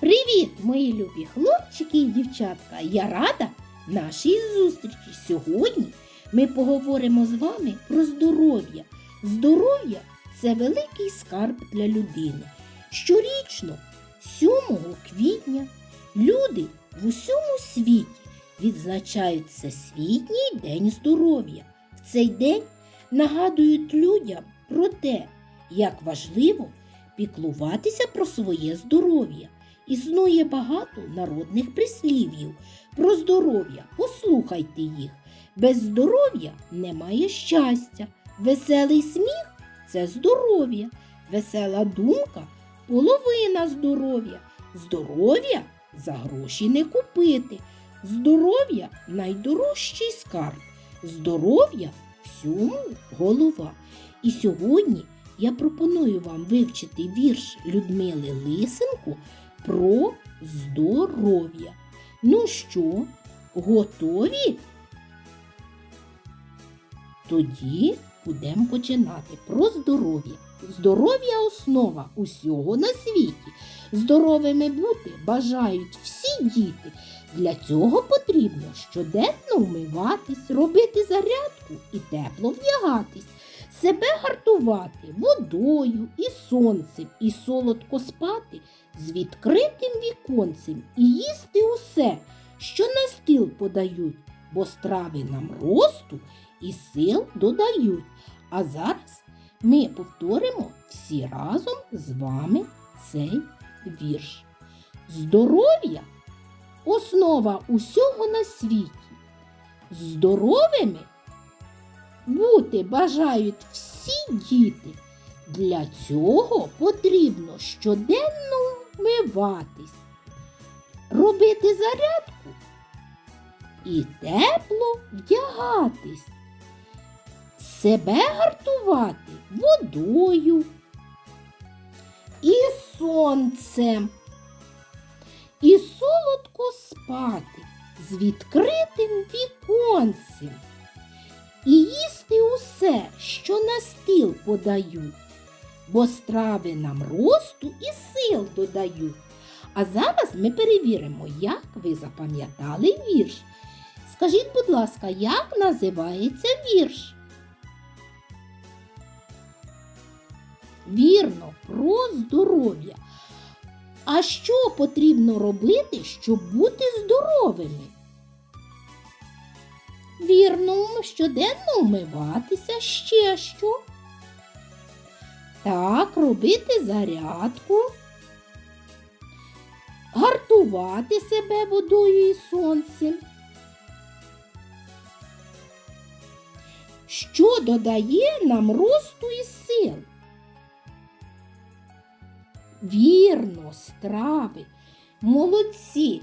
Привіт, мої любі хлопчики і дівчатка! Я рада нашій зустрічі. Сьогодні ми поговоримо з вами про здоров'я. Здоров'я це великий скарб для людини. Щорічно, 7 квітня, люди в усьому світі відзначають Всесвітній день здоров'я. В цей день нагадують людям про те, як важливо піклуватися про своє здоров'я. Існує багато народних прислів'їв про здоров'я. Послухайте їх. Без здоров'я немає щастя. Веселий сміх це здоров'я. Весела думка половина здоров'я. Здоров'я за гроші не купити. Здоров'я найдорожчий скарб. Здоров'я всьому голова. І сьогодні я пропоную вам вивчити вірш Людмили Лисенко про здоров'я. Ну що, готові? Тоді будемо починати про здоров'я. Здоров'я основа усього на світі. Здоровими бути бажають всі діти. Для цього потрібно щоденно вмиватись, робити зарядку і тепло вдягатись, себе гартувати водою і сонцем, і солодко спати з відкритим віконцем і їсти усе, що на стіл подають, бо страви нам росту і сил додають. А зараз ми повторимо всі разом з вами цей вірш. Здоров'я основа усього на світі. Здоровими бути бажають всі діти. Для цього потрібно щоденно вмиватись, робити зарядку і тепло вдягатись, себе гартувати водою і сонцем, і солодко спати з відкритим віконцем. І їсти усе, що на стіл подають, бо страви нам росту і сил додають. А зараз ми перевіримо, як ви запам'ятали вірш. Скажіть, будь ласка, як називається вірш? Вірно, про здоров'я. А що потрібно робити, щоб бути здоровими? Вірно, щоденно вмиватися ще що. Так, робити зарядку, гартувати себе водою і сонцем. Що додає нам росту і сил? Вірно, страви. Молодці!